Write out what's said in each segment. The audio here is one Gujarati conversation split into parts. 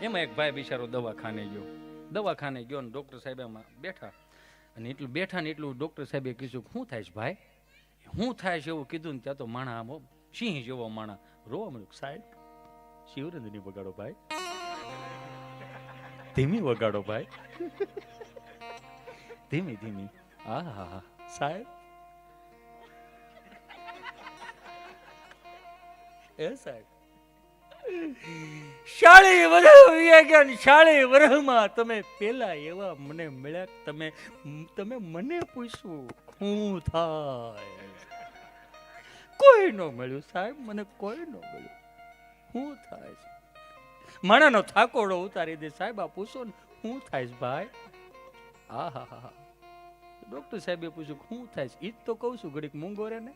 એમાં એક ભાઈ બિચારો દવાખાને ગયો. દવાખાને ગયો ને ડૉક્ટર સાહેબ એમાં બેઠા. અને એટલું બેઠા ને એટલું ડૉક્ટર સાહેબે કીધું શું થાય છે ભાઈ? શું થાય છે? એવું કીધું ને ત્યાં તો માણા આમ સિંહ જેવો માણા. રોવા મળ્યું સાહેબ શિવરંજની વગાડો ભાઈ? ધીમી વગાડો ભાઈ. ધીમી ધીમી. હા હા હા. સાહેબ. એ સાહેબ. શાળી વર્ષ ગયા ને શાળી વર્ષમાં તમે પેલા એવા મને મળ્યા તમે તમે મને પૂછ્યું હું થાય? કોઈ ન મળ્યું સાહેબ, મને કોઈ ન મળ્યું. શું થાય માણાનો થાકોડો ઉતારી દે સાહેબ, આ પૂછો ને શું થાય ભાઈ? આ હા હા હા ડોક્ટર સાહેબે પૂછ્યું હું થાય ઈ જ તો કહું છું, ઘડીક મૂંગો રે ને.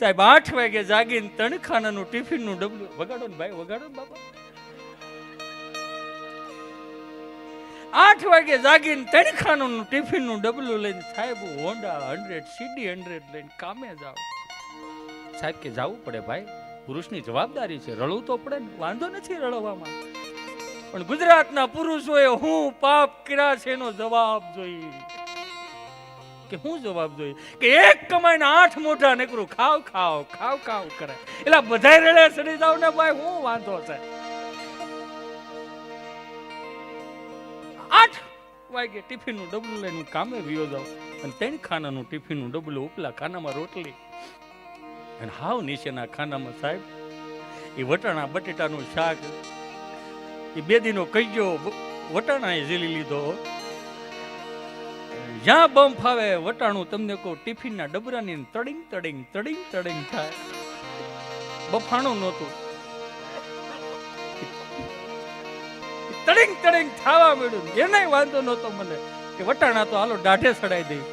સાહેબ, આઠ વાગે જાગીને તણખાનાનું ટિફિનનું ડબલું વગાડો ને ભાઈ, વગાડો ને બાપા. આઠ વાગે જાગીને તણખાનું ટિફિનનું ડબલું લઈને સાહેબ હોન્ડા હંડ્રેડ સીડી હંડ્રેડ લઈને કામે જાઓ સાહેબ કે જવું પડે ભાઈ, પુરુષની જવાબદારી છે રળવું તો પડે ને, વાંધો નથી રળવામાં પણ ગુજરાતના પુરુષોએ હું પાપ કર્યા છે એનો જવાબ જોઈએ કે હું જવાબ જોઈએ? કે એક કમાઈને આઠ મોઢા નીકળું. ખાવ ખાવ ખાવ ખાવ કરે. એટલે બધાય રેડે સડી જાવ ને ભાઈ, હું વાંધો છે? આઠ વાગે ટિફિનનું ડબલું લઈને કામે વિયો જાઉં. અને ત્રણ ખાનાનું ટિફિનનું ડબલું ઉપલા ખાનામાં રોટલી. અને હાવ નીચેના ખાનામાં સાહેબ એ વટાણા બટેટાનું શાક. એ બે દીનો કઈજો વટાણા એ ઝીલી લીધો. જ્યાં બમ ફાવે વટાણું તમને કહું, ટિફિનના ડબરાની તડિંગ તડિંગ તડિંગ તડિંગ થાય. બફાણું નહોતું. તડિંગ તડિંગ થાવા મળ્યું એને વાંધો નહોતો મને કે વટાણા તો હાલો દાઢે સડાઈ દઈ.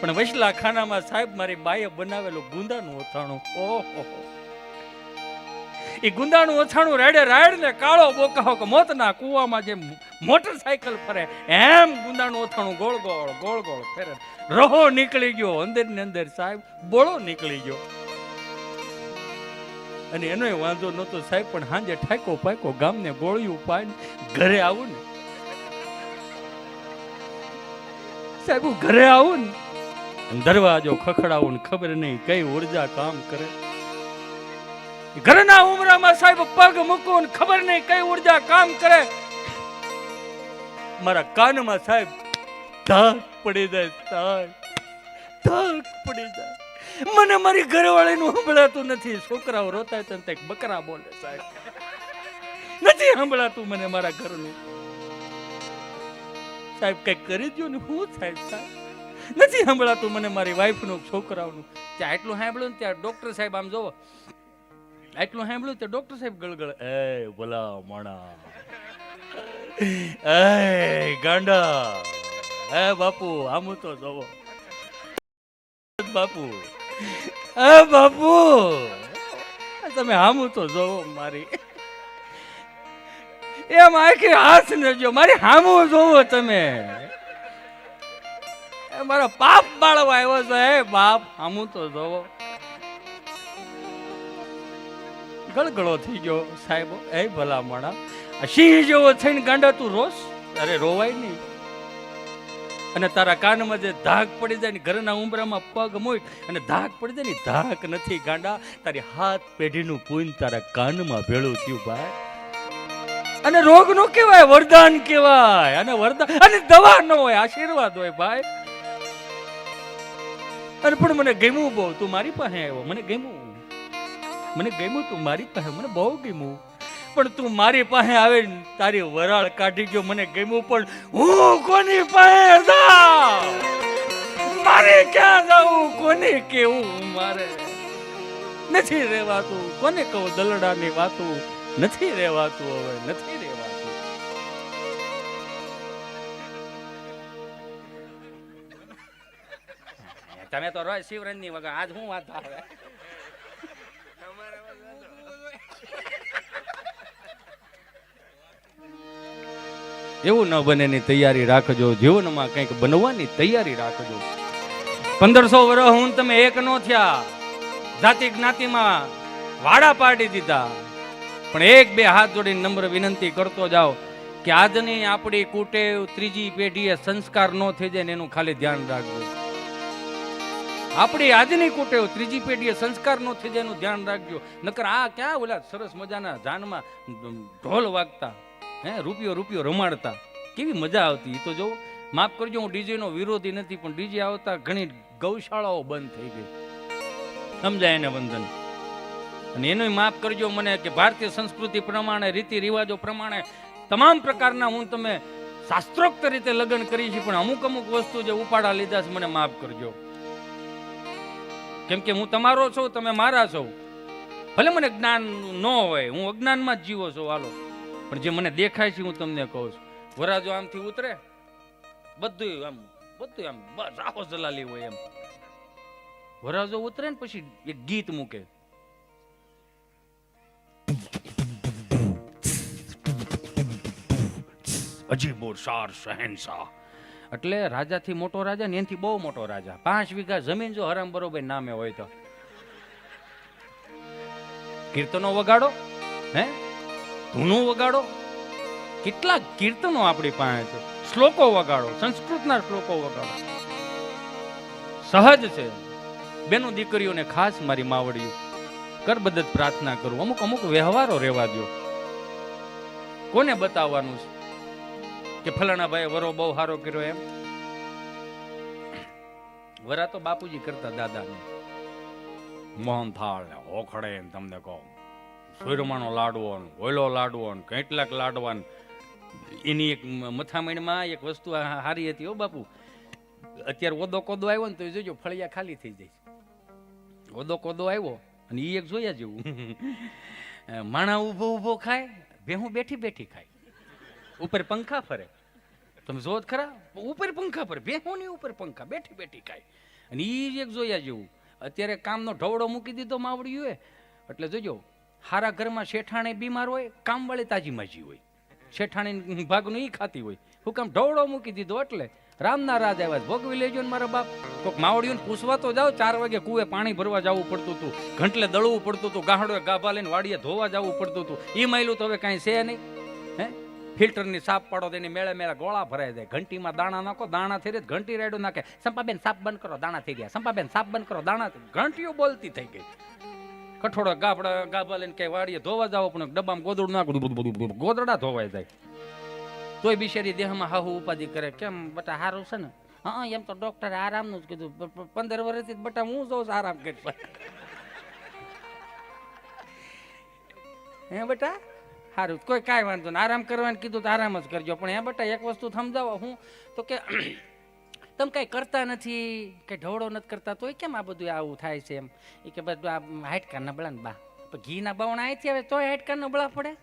પણ વૈસલા ખાનામાં સાહેબ મારી બાએ બનાવેલું ગુંદાનું ઓથાણું ઓહો એ ગુંદાનું ઓથાણું રાડે રાડ ને કાળો બોકાહો કે મોતના કૂવામાં જે મોટરસાયકલ ફરે. એમ ગુંદાનું ઓથાણું ગોળ ગોળ ગોળ ગોળ ફેરે. રહો નીકળી ગયો અંદર ને અંદર સાહેબ, બોળો નીકળી ગયો. અને એનો વાંધો નહોતો સાહેબ, પણ હાંજે ઠાકો પાકો ગામને ગોળિયું પાઈને ઘરે આવું ને. સાહેબ, હું ઘરે આવું ને. દરવાજો ખખડાવું ને ખબર નહીં કઈ ઊર્જા કામ કરે. ઘરના ઉમરામાં સાહેબ પગ મૂકું ખબર નહીં કઈ ઊર્જા કામ કરે. મારા કાનમાં સાહેબ ધાક પડી જાય સાહેબ ધાક પડી જાય. મને મારી ઘરવાળીનું સંભળાતું નથી. છોકરાઓ રોતા તો કંઈક બકરા બોલે સાહેબ. નથી સંભળાતું મને મારા ઘરનું. સાહેબ, કંઈક કરી દો ને શું સાહેબ સાહેબ? નથી સંભળાતું મને મારી વાઈફનું છોકરાઓનું. ત્યાં આટલું સાંભળ્યું ને ત્યાં ડોક્ટર સાહેબ આમ જોવો. આટલું સાંભળ્યું તો ડોક્ટર સાહેબ ગળગળ. એ, ભલા માણા એ ગાંડા. એ બાપુ, આમ તો જોવો. બાપુ. એ બાપુ. તમે આમ તો જોવો મારી. એમ આખી હાથ ને જો, મારી હામું જોવો તમે. મારો પાપ બાળવા આવ્યો છે, હે બાપ હામું તો જોવો. ગળગળો થઈ ગયો સાહેબ એ ભલા માણા સિંહ જેવો થઈને ગાંડા તું રોસ? અરે રોવાય નહીં. અને તારા કાનમાં જે ધાક પડી જાય ને ઘરના ઉંબરામાં પગ મોય, અને ધાક પડી જાય ને ધાક નથી ગાંડા. તારી હાથ પેઢીનું પૂન તારા કાનમાં ભેળું થયું ભાઈ. અને રોગ નો કહેવાય, વરદાન કહેવાય, અને વરદાન અને દવા ન હોય, આશીર્વાદ હોય ભાઈ. અને પણ મને ગમ્યું બહુ, તું મારી પાસે આવ્યો, મને ગમ્યું. મને ગમ્યું તું મારી પાસે, મને બહુ ગમ્યું. પણ તું મારી પાસે આવે તારી વરાળ કાઢી ગયો, મને ગમ્યું પણ હું કોની પાસે જાઉં? મારે ક્યાં જાઉં? કોને કેવું મારે? નથી રહેવાતું. કોને કહું દલડાની વાતું? નથી રહેવાતું હવે, નથી રહેવાતું. તમે તો રોજ શિવરંજની વગર, આજ હું વાત આવે એવું ન બને ની તૈયારી રાખજો. જીવનમાં કંઈક બનવાની તૈયારી રાખજો. પંદરસો વર્ષ હું તમે એક નો થયા. જાતિ જ્ઞાતિમાં વાડા પાડી દીધા. પણ એક બે હાથ જોડીને નમ્ર વિનંતી કરતો જાઓ કે આજની આપણી કુટેવ ત્રીજી પેઢીએ સંસ્કાર ન થઈ જાય ને એનું ખાલી ધ્યાન રાખજો. આપણી આજની કુટેવ ત્રીજી પેઢીએ સંસ્કાર નો થઈ જાય એનું ધ્યાન રાખજો. નકર આ ક્યાં ઓલા સરસ મજાના જાનમાં ઢોલ વાગતા. હે, રૂપિયો રૂપિયો રમાડતા. કેવી મજા આવતી તો જો માફ કરજો, હું ડીજે નો વિરોધી નથી, પણ ડીજે આવતા ઘણી ગૌશાળાઓ બંધ થઈ ગઈ. સમજાય એને વંદન? અને એનો માફ કરજો મને કે ભારતીય સંસ્કૃતિ પ્રમાણે, રીતિ રિવાજો પ્રમાણે, તમામ પ્રકારના હું તમે શાસ્ત્રોક્ત રીતે લગ્ન કરી છે, પણ અમુક અમુક વસ્તુ જે ઉપાડા લીધા છે, મને માફ કરજો. કેમ કે હું તમારો છું, તમે મારા છો. ભલે મને જ્ઞાન ન હોય, હું અજ્ઞાનમાં જ જીવો છું, હાલો. પણ જે મને દેખાય છે હું તમને કહું છું. વરાજો આમથી ઉતરે બધું આમ બધું આમ, બસ આખો જલાલી હોય એમ. વરાજો ઉતરે ને પછી એક ગીત મૂકે. અજીબો શાર શહેનશાહ. મોટો રાજા ને એનાથી બહુ મોટો રાજા. પાંચ વીઘા જમીન જો હરામ બરોબર નામે હોય તો. કીર્તનો વગાડો, હે? ધૂનું વગાડો? કેટલા કીર્તનો આપણી પાસે છે. શ્લોકો વગાડો, સંસ્કૃતના શ્લોકો વગાડો. સહજ છે. બેનો દીકરીઓને ખાસ મારી માવડીઓ કરબદત પ્રાર્થના કરું. અમુક અમુક વ્યવહારો રહેવા દો કોને બતાવવાનું છે? કે ફલાણા ભાઈ વરો બહુ સારો કર્યો એમ? વરા તો બાપુજી કરતા દાદાને. મોહન થાળ ઓખડે ને તમને કહો. સુરમાનો લાડવો ને ઓયલો લાડવો ને કેટલાક લાડવા એની એક મથામણમાં એક વસ્તુ હારી હતી હો બાપુ. અત્યારે ઓદો કોદો આવ્યો ને તો જોજો ફળિયા ખાલી થઈ જાય ઓદો કોદો આવ્યો અને એ એક જોયા જેવું. માણા ઊભો ઊભો ખાય, ભેહું બેઠી બેઠી ખાય. ઉપર પંખા ફરે. તમે જો ખરા, ઉપર પંખા ફરે ભેહુંની ઉપર પંખા, બેઠી બેઠી ખાય. અને એ એક જોયા જેવું. અત્યારે કામનો ઢવડો મૂકી દીધો માવડ્યું એટલે જોજો હારા ઘરમાં શેઠાણે બીમાર હોય, કામવાળી તાજી માજી હોય. શેઠાણી ભાગનું ઈ ખાતી હોય. હું કામ ઢવડો મૂકી દીધો એટલે રામના રાજ આવ્યા ભોગવી લેજો ને મારા બાપ. કોક માવડીઓને પૂછવા તો જાઓ, ચાર વાગે કુએ પાણી ભરવા જવું પડતું હતું. ઘંટલે દળવું પડતું હતું ગાહડો ગાભા લઈને વાડીએ ધોવા જવું પડતું હતું. એ માયલું તો હવે કાંઈ છે નહીં. હે? ફિલ્ટરની સાપ પાડો તેની મેળે મેળે ગોળા ભરાઈ જાય. ઘંટીમાં દાણા નાખો, દાણા થઈ રહ્યા ઘંટી રેડું નાખે. સંપાબેન, સાપ બંધ કરો, દાણા થઈ ગયા. સંપાબેન, સાપ બંધ કરો, દાણા ઘંટીઓ બોલતી થઈ ગઈ. કઠોળો ગાબડા ગાબા લઈને કઈ વાડીએ ધોવા જાવ પણ ડબ્બામાં ગોદડું નાખું ગોદડા ધોવાઈ જાય. તોય બિચારી દેહમાં હાહુ ઉપાધિ કરે. કેમ? બટા હારું છે ને? હા, એમ તો ડોક્ટરે આરામનું જ કીધું. પંદર વર્ષથી બટા હું જોઉં છું આરામ કરી હે બટા? સારું કોઈ કાંઈ વાંધો નહીં. આરામ કરવાનું કીધું તો આરામ જ કરજો. પણ હે બટા, એક વસ્તુ સમજાવો. હું તો કે તમે કાંઈ કરતા નથી કે ઢવળો નથી કરતા તોય કેમ આ બધું આવું થાય છે એમ? એ કે બધું આ હાઇટકા નબળા ને બા. પણ ઘીના બાવણા અહીંથી આવે તોય હાઇટકા નબળા પડે.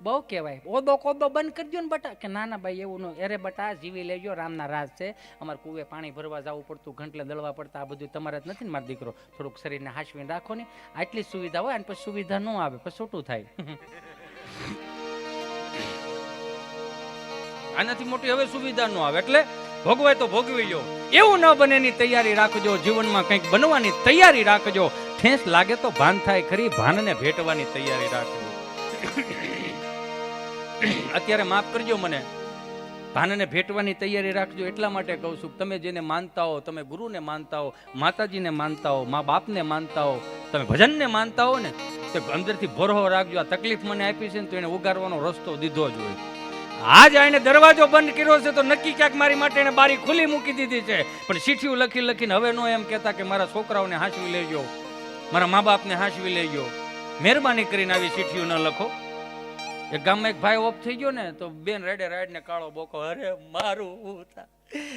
બહુ કહેવાય. ઓદો કોદો બંધ કરજો ને બટા. કે ના ના ભાઈ, એવું ન અરે બટા જીવી લેજો, રામના રાજ છે. અમારે કુવે પાણી ભરવા જવું પડતું, ઘંટલે દળવા પડતા, આ બધું તમારે જ નથી ને મારો દીકરો. થોડુંક શરીરને હાંસવીને રાખો ને. આટલી સુવિધા હોય અને પછી સુવિધા ન આવે, પછી છૂટું થાય. આનાથી મોટી હવે સુવિધા ન આવે, એટલે ભોગવાય તો ભોગવી લો એવું ન બને ની તૈયારી રાખજો, જીવનમાં કંઈક બનવાની તૈયારી રાખજો. ઠેસ લાગે તો ભાન થાય ખરી, ભાનને ભેટવાની તૈયારી રાખજો. અત્યારે માફ કરજો મને. ભાનને ભેટવાની તૈયારી રાખજો એટલા માટે કહું છું, તમે જેને માનતા હો, તમે ગુરુને માનતા હો, માતાજીને માનતા હો, મા બાપને માનતા હો, તમે ભજનને માનતા હો ને, તો અંદરથી ભરોહો રાખજો. આ તકલીફ મને આપી છે ને તો એને ઉગારવાનો રસ્તો દીધો જ હોય. આજ એને દરવાજો બંધ કર્યો છે તો નક્કી ક્યાંક મારી માટે એને બારી ખુલ્લી મૂકી દીધી છે. પણ ચીઠીઓ લખી લખીને હવે નો એમ કહેતા કે મારા છોકરાઓને હાંસવી લેજો. મારા મા બાપને હાંસવી લેજો. મહેરબાની કરીને આવી ચીઠીઓ ન લખો. એક ગામમાં એક ભાઈ ઓફ થઈ ગયો ને તો બેન રેડે રાઈડ ને કાળો બોકો, અરે, મારું ઉતા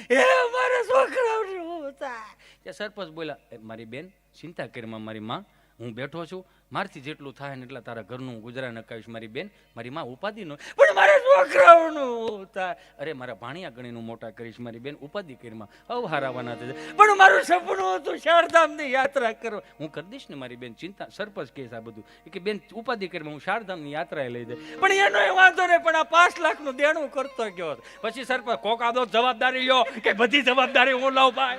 એ મારા છોકરાઓનું ઉતા તે સરપંચ બોલ્યા મારી બેન, ચિંતા કરીમાં મારી માં. હું બેઠો છું. મારથી જેટલું થાય ને એટલા તારા ઘરનું ગુજરાન નકાવીશ. મારી બેન, મારી માં ઉપાધિ નો પણ મારા થાય. અરે, મારા ભાણિયા ગણીનું મોટા કરીશ, મારી બેન ઉપાધિ કરીમાં હવ હારાવાના થશે. પણ મારું સપનું હતું શારધામની યાત્રા કરો હું કરી દઈશ ને મારી બેન, ચિંતા, સરપંચ કેસ આ બધું. કે, બેન, ઉપાધિ કરીમાં હું શારધામની યાત્રાએ લઈ જાય પણ એનો વાંધો નહીં, પણ આ પાંચ લાખનું દેણું કરતો ગયો પછી સરપંચ કોક આદો જવાબદારી લ્યો કે બધી જવાબદારી હું લઉં ભાઈ.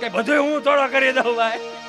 કે બધું હું થોડો કરી દઉં ભાઈ.